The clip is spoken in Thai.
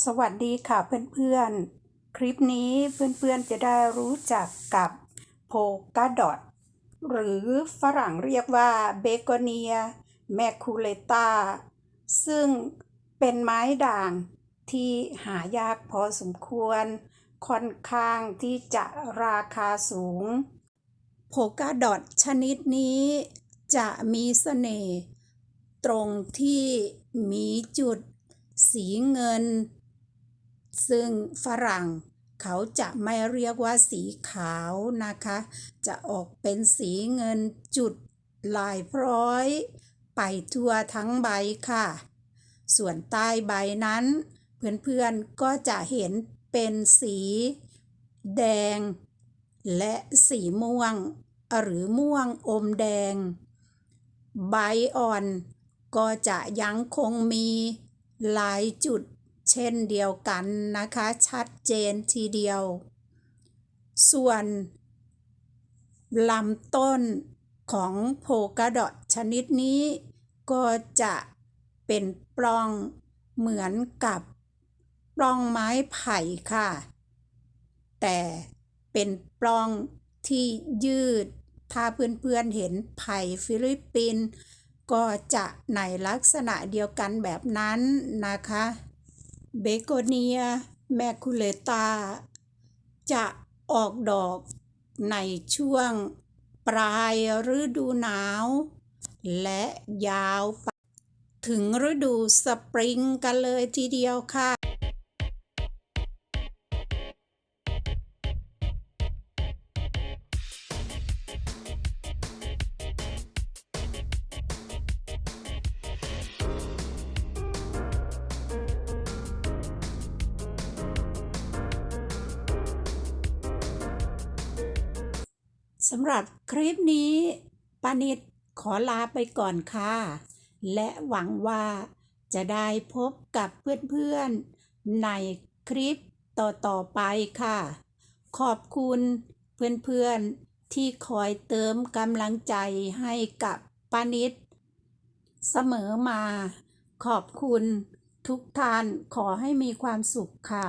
สวัสดีค่ะเพื่อนๆ คลิปนี้เพื่อนๆจะได้รู้จักกับโพกาดอทหรือฝรั่งเรียกว่าเบโกเนียแมคูเลตาซึ่งเป็นไม้ด่างที่หายากพอสมควร ค่อนข้างที่จะราคาสูง โพกาดอทชนิดนี้จะมีเสน่ห์ตรงที่มีจุดสีเงิน ซึ่งฝรั่งเขาจะไม่เรียกว่าสีขาวนะคะ จะออกเป็นสีเงินจุดลายพร้อย ไปทั่วทั้งใบค่ะ ส่วนใต้ใบนั้น เพื่อนๆก็จะเห็นเป็นสี แดง และสีม่วง หรือม่วงอมแดง ใบอ่อนก็จะยังคงมีหลายจุด เช่นเดียวกันนะคะ ชัดเจนทีเดียว ส่วนลำต้นของโพกาดอทชนิดนี้ก็จะเป็นปล้องเหมือนกับปล้องไม้ไผ่ค่ะ แต่เป็นปล้องที่ยืด ถ้าเพื่อนๆเห็นไผ่ฟิลิปปินส์ก็จะในลักษณะเดียวกันแบบนั้นนะคะ เบโกเนียแมคูเลตาจะออกดอกในช่วงปลายฤดูหนาว และยาวไปถึงฤดูสปริงกันเลยทีเดียวค่ะ สำหรับคลิปนี้ปานิดขอลาไปก่อนค่ะ และหวังว่าจะได้พบกับเพื่อนๆในคลิปต่อๆไปค่ะ ขอบคุณเพื่อนๆที่คอยเติมกำลังใจให้กับปานิดเสมอมา ขอบคุณทุกท่านขอให้มีความสุขค่ะ